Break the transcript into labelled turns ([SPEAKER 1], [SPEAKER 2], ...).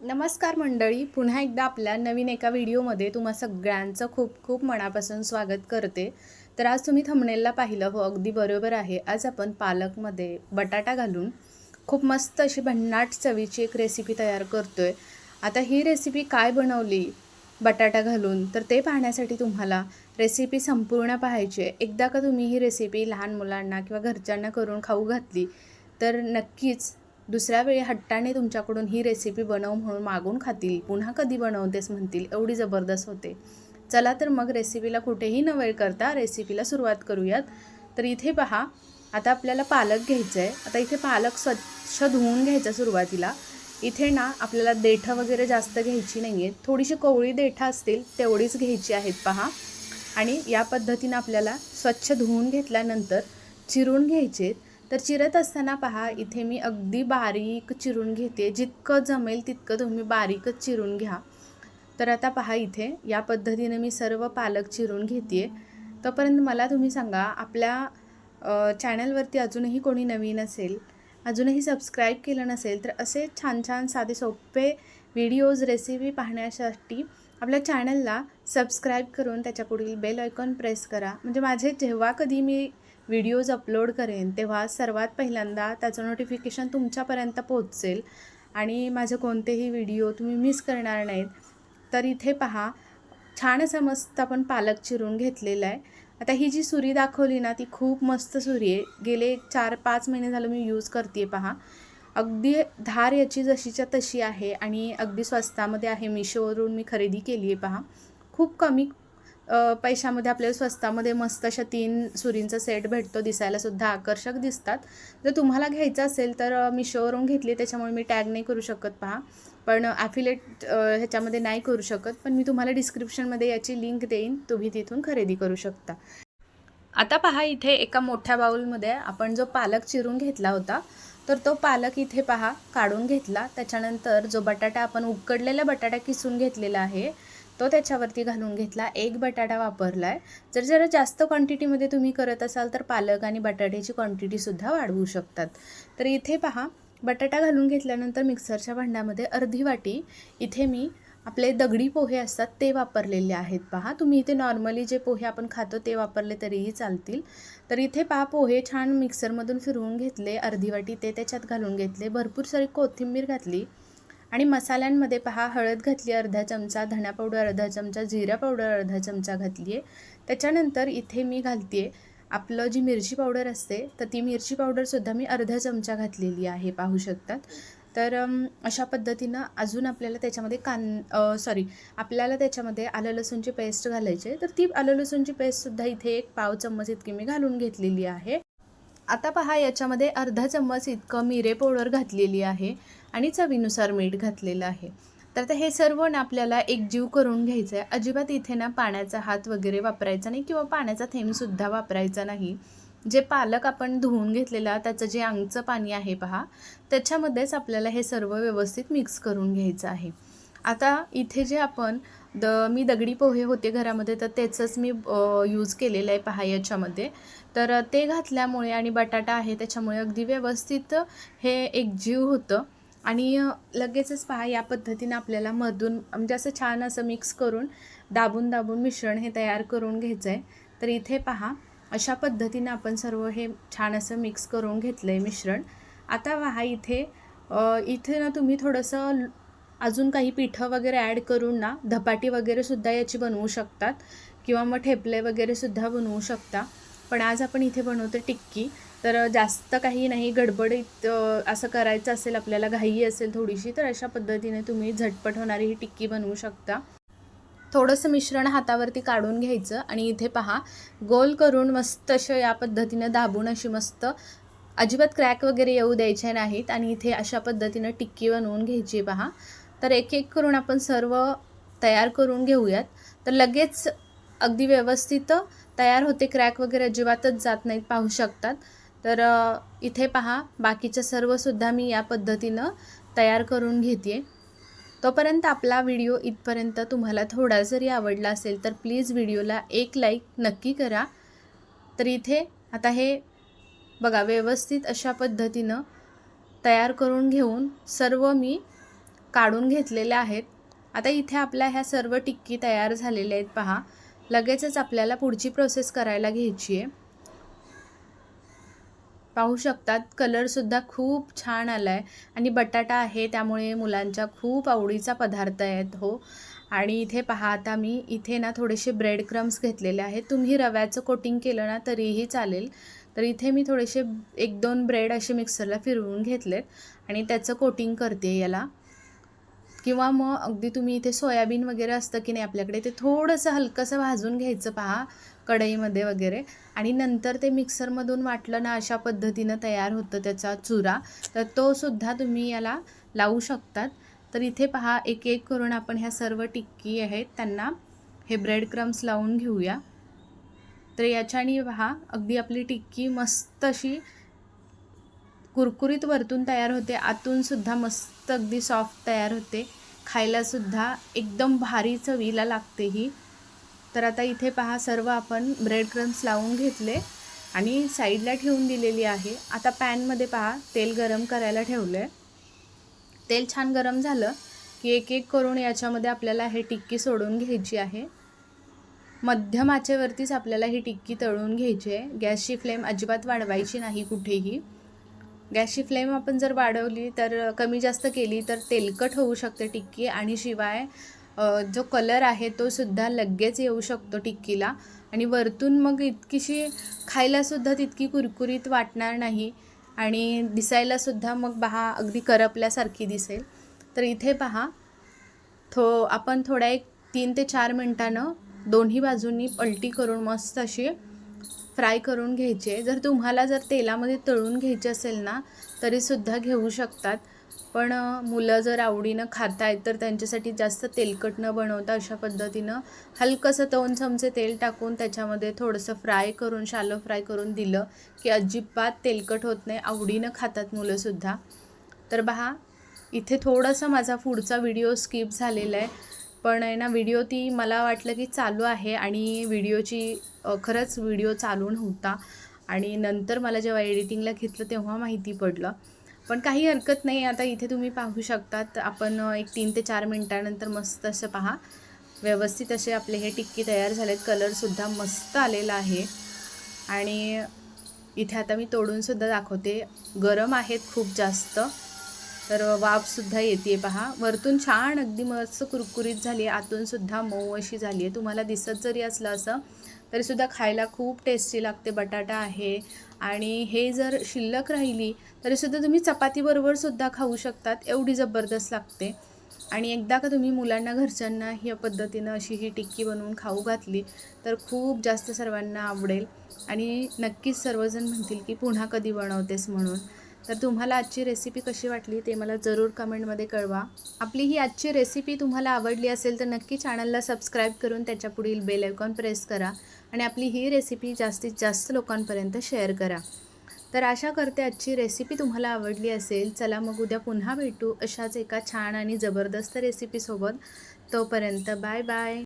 [SPEAKER 1] नमस्कार मंडळी पुन्हा एकदा आपल्या नवीन एका व्हिडिओमध्ये तुम्हा सगळ्यांचं खूप खूप मनापासून स्वागत करते. तर आज तुम्ही थंबनेलला पाहिलं हो अगदी बरोबर आहे. आज आपण पालकमध्ये बटाटा घालून खूप मस्त अशी भन्नाट चवीची एक रेसिपी तयार करतो आहे आता ही रेसिपी काय बनवली बटाटा घालून? तर ते पाहण्यासाठी तुम्हाला रेसिपी संपूर्ण पाहायची आहे. एकदा का तुम्ही ही रेसिपी लहान मुलांना किंवा घरच्यांना करून खाऊ घातली तर नक्कीच दुसऱ्या वेळी हट्टाने तुमच्याकडून ही रेसिपी बनव म्हणून मागून खातील. पुन्हा कधी बनवतेस म्हणतील एवढी जबरदस्त होते. चला तर मग रेसिपीला कुठेही न वेळ करता रेसिपीला सुरुवात करूयात. तर इथे पहा आता आपल्याला पालक घ्यायचं आहे आता इथे पालक स्वच्छ धुवून घ्यायचा सुरुवातीला. इथे ना आपल्याला देठं वगैरे जास्त घ्यायची नाही आहेत थोडीशी कोवळी देठं असतील तेवढीच घ्यायची आहेत पहा. आणि या पद्धतीनं आपल्याला स्वच्छ धुवून घेतल्यानंतर चिरून घ्यायचे तर चिरत असताना पहा इथे मी अगदी बारीक चिरून घेते. जितकं जमेल तितकं तुम्ही बारीकच चिरून घ्या. तर आता पहा इथे या पद्धतीने मी सर्व पालक चिरून घेते तोपर्यंत मला तुम्ही सांगा आपल्या चॅनलवरती अजूनही कोणी नवीन असेल अजूनही सबस्क्राईब केलं नसेल तर असे छान छान साधे सोपे व्हिडिओज रेसिपी पाहण्यासाठी आपल्या चॅनलला सबस्क्राईब करून त्याच्या पुढील बेल आयकॉन प्रेस करा. म्हणजे माझे जेव्हा कधी मी व्हिडिओज अपलोड करेन तेव्हा सर्वात पहिल्यांदा त्याचं नोटिफिकेशन तुमच्यापर्यंत पोहोचेल. आणि माझे कोणतेही व्हिडिओ तुम्ही मिस करणार नाहीत तर इथे पहा छान असं मस्त आपण पालक चिरून घेतलेला आहे. आता ही जी सुरी दाखवली ना ती खूप मस्त सुरी आहे. गेले चार पाच महिने झालं मी यूज करते पहा. अगदी धार याची जशीच्या तशी आहे आणि अगदी स्वस्तामध्ये आहे मिशोवरून मी खरेदी केली आहे पहा. खूप कमी पैशामध्ये आपल्याला स्वस्तामध्ये मस्त अशा तीन सुरींचा सेट भेटतो दिसायला सुद्धा आकर्षक दिसतात. जर तुम्हाला घ्यायचं असेल तर मिशोवरून घेतली त्याच्यामुळे मी टॅग नाही करू शकत पहा. पण ॲफिलेट ह्याच्यामध्ये नाही करू शकत पण मी तुम्हाला डिस्क्रिप्शनमध्ये याची लिंक देईन तुम्ही तिथून खरेदी करू शकता. आता पहा इथे एका मोठ्या बाउलमध्ये आपण जो पालक चिरून घेतला होता तर तो पालक इथे पहा काढून घेतला. त्याच्यानंतर जो बटाटा आपण उकडलेला बटाटा किसून घेतलेला आहे तो त्याच्यावरती घालून घेतला. एक बटाटा वापरला आहे जर जरा जास्त क्वांटिटीमध्ये तुम्ही करत असाल तर पालक आणि बटाट्याची क्वांटिटीसुद्धा वाढवू शकतात. तर इथे पहा बटाटा घालून घेतल्यानंतर मिक्सरच्या भांड्यामध्ये अर्धी वाटी इथे मी आपले दगडी पोहे असतात ते वापरलेले आहेत. पहा तुम्ही इथे नॉर्मली जे पोहे आपण खातो ते वापरले तरीही चालतील. तर इथे पहा पोहे छान मिक्सरमधून फिरवून घेतले अर्धी वाटी ते त्याच्यात घालून घेतले. भरपूर सारी कोथिंबीर घातली. आणि मसाल्यांमध्ये पहा हळद घातली अर्धा चमचा धण्या पावडर अर्धा चमचा जिरा पावडर अर्धा चमचा घातली आहे त्याच्यानंतर इथे मी घालते आपलं जी मिरची पावडर असते तर ती मिरची पावडरसुद्धा मी अर्धा चमचा घातलेली आहे पाहू शकतात. तर अशा पद्धतीनं अजून आपल्याला त्याच्यामध्ये कान सॉरी आपल्याला त्याच्यामध्ये आलं लसूणची पेस्ट घालायची आहे तर ती आलं लसूणची पेस्टसुद्धा इथे एक पाव चम्मच इतकी मी घालून घेतलेली आहे. आता पहा याच्यामध्ये अर्धा चम्मच इतकं मिरे पावडर घातलेली आहे. आणि चवीनुसार मीठ घातलेलं आहे. तर आता हे सर्व ना आपल्याला एकजीव करून घ्यायचं आहे अजिबात इथे ना पाण्याचा हात वगैरे वापरायचा नाही किंवा पाण्याचा थेंबसुद्धा वापरायचा नाही. जे पालक आपण धुवून घेतलेला त्याचं जे अंगचं पाणी आहे पहा त्याच्यामध्येच आपल्याला हे सर्व व्यवस्थित मिक्स करून घ्यायचं आहे. आता इथे जे आपण द मी दगडी पोहे होते घरामध्ये तर त्याचंच मी यूज केलेलं आहे पहा याच्यामध्ये. तर ते घातल्यामुळे आणि बटाटा आहे त्याच्यामुळे अगदी व्यवस्थित हे एकजीव होतं. आणि लगेचच पहा या पद्धतीनं आपल्याला मधून म्हणजे असं छान असं मिक्स करून दाबून दाबून मिश्रण हे तयार करून घ्यायचं आहे तर इथे पहा अशा पद्धतीनं आपण सर्व हे छान असं मिक्स करून घेतलं आहे मिश्रण. आता पहा इथे इथे ना तुम्ही थोडंसं अजून काही पिठं वगैरे ॲड करून ना धपाटी वगैरेसुद्धा याची बनवू शकतात. किंवा मग ठेपले वगैरेसुद्धा बनवू शकता. पण आज आपण इथे बनवतो टिक्की. तर जास्त काही नाही गडबडीत असं करायचं असेल आपल्याला घाई असेल थोडीशी तर अशा पद्धतीने तुम्ही झटपट होणारी ही टिक्की बनवू शकता. थोडंसं मिश्रण हातावरती काढून घ्यायचं आणि इथे पहा गोल करून मस्त अशा या पद्धतीनं दाबून अशी मस्त अजिबात क्रॅक वगैरे येऊ द्यायचे नाहीत आणि इथे अशा पद्धतीनं टिक्की बनवून घ्यायची पहा. तर एक एक करून आपण सर्व तयार करून घेऊयात. तर लगेच अगदी व्यवस्थित तयार होते क्रॅक वगैरे अजिबातच जात नाहीत पाहू शकतात. तर इथे पहा बाकीचं सर्वसुद्धा मी या पद्धतीनं तयार करून घेते तोपर्यंत आपला व्हिडिओ इथपर्यंत तुम्हाला थोडा जरी आवडला असेल तर प्लीज व्हिडिओला एक लाईक नक्की करा. तर इथे आता हे बघा व्यवस्थित अशा पद्धतीनं तयार करून घेऊन सर्व मी काढून घेतलेल्या आहेत. आता इथे आपल्या ह्या सर्व टिक्की तयार झालेल्या आहेत पहा. लगेचच आपल्याला पुढची प्रोसेस करायला घ्यायची आहे. पाहू शकतात. कलरसुद्धा खूप छान आला आहे आणि बटाटा आहे त्यामुळे मुलांच्या खूप आवडीचा पदार्थ आहेत हो. आणि इथे पहा आता मी इथे ना थोडेसे ब्रेड क्रम्स घेतलेले आहेत. तुम्ही रव्याचं कोटिंग केलं ना तरीही चालेल. तर इथे मी थोडेसे एक दोन ब्रेड असे मिक्सरला फिरवून घेतलेत. आणि त्याचं कोटिंग करते याला. किंवा मग अगदी तुम्ही इथे सोयाबीन वगैरे असतं की नाही आपल्याकडे ते थोडंसं हलकंसं भाजून घ्यायचं पहा. कढईमध्ये वगैरे. आणि नंतर ते मिक्सरमधून वाटलं ना अशा पद्धतीनं तयार होतं त्याचा चुरा. तर तो सुद्धा तुम्ही याला लावू शकतात. तर इथे पहा एक एक करून आपण ह्या सर्व टिक्की आहेत त्यांना हे ब्रेड क्रम्स लावून घेऊया. तर याच्याने पहा अगदी आपली टिक्की मस्त अशी कुरकुरीत वरतून तयार होते. आतून सुद्धा मस्त अगदी सॉफ्ट तयार होते. खायलासुद्धा एकदम भारी चवीला लागते ही. तर आता इथे पहा सर्व आपण ब्रेड क्रम्स लावून घेतले आणि साईडला ठेवून दिलेली आहे. आता पॅनमध्ये पहा तेल गरम करायला ठेवलं आहे तेल छान गरम झालं की एक एक करून याच्यामध्ये आपल्याला हे टिक्की सोडून घ्यायची आहे. मध्यम आचेवरतीच आपल्याला ही टिक्की तळून घ्यायची आहे. गॅसची फ्लेम अजिबात वाढवायची नाही कुठेही. गॅसची फ्लेम आपण जर वाढवली तर कमी जास्त केली तर तेलकट होऊ शकते टिक्की. आणि शिवाय जो कलर आहे तो सुद्धा लगेच येऊ शकतो टिक्कीला. आणि वरतून मग इतकीशी खायलासुद्धा तितकी कुरकुरीत वाटणार नाही. आणि दिसायलासुद्धा मग पहा अगदी करपल्यासारखी दिसेल. तर इथे पहा थो आपण थोड्या एक तीन ते चार मिनटानं दोन्ही बाजूंनी पलटी करून मस्त अशी फ्राय करून घ्यायचे जर तुम्हाला जर तेलामध्ये तळून घ्यायचे असेल ना तरीसुद्धा घेऊ शकतात. पण मुलं जर आवडीनं खात आहेत तर त्यांच्यासाठी जास्त तेलकट न बनवता अशा पद्धतीनं हलकंसं दोन चमचे तेल टाकून त्याच्यामध्ये थोडंसं फ्राय करून शालो फ्राय करून दिलं की अजिबात तेलकट होत नाही. आवडीनं खातात मुलंसुद्धा. तर पहा इथे थोडासा माझा पुढचा व्हिडिओ स्किप झालेला आहे. पण आहे ना व्हिडिओ ती मला वाटलं की चालू आहे आणि व्हिडिओची खरंच व्हिडिओ चालू नव्हता आणि नंतर मला जेव्हा एडिटिंगला घेतलं तेव्हा माहिती पडलं. पण काही हरकत नाही. आता इथे तुम्ही पाहू शकतात. आपण एक तीन ते चार मिनटानंतर मस्त असं पहा. व्यवस्थित असे आपले हे टिक्की तयार झालेत. कलरसुद्धा मस्त आलेला आहे. आणि इथे आता मी तोडूनसुद्धा दाखवते. गरम आहेत खूप जास्त. तर वाफसुद्धा येते पहा. वरतून छान अगदी मस्त कुरकुरीत झाली आहे आतूनसुद्धा मऊ अशी झाली आहे तुम्हाला दिसत जरी असलं असं तरीसुद्धा खायला खूप टेस्टी लागते बटाटा आहे. आणि हे जर शिल्लक राहिली तरीसुद्धा तुम्ही चपातीबरोबरसुद्धा खाऊ शकतात एवढी जबरदस्त लागते. आणि एकदा का तुम्ही मुलांना घरच्यांना ह्या पद्धतीनं अशी ही टिक्की बनवून खाऊ घातली तर खूप जास्त सर्वांना आवडेल. आणि नक्कीच सर्वजण म्हणतील की पुन्हा कधी बनवतेस म्हणून. तर तुम्हाला आजची रेसिपी कशी वाटली ते मला जरूर कमेंटमध्ये कळवा. आपली ही आजची रेसिपी तुम्हाला आवडली असेल तर नक्की चॅनलला सबस्क्राईब करून त्याच्या पुढील बेल आयकॉन प्रेस करा आणि आपली ही रेसिपी जास्तीत जास्त लोकांपर्यंत शेअर करा. तर आशा करते आजची रेसिपी तुम्हाला आवडली असेल. चला मग उद्या पुन्हा भेटू अशाच एका छान आणि जबरदस्त रेसिपीसोबत तोपर्यंत बाय बाय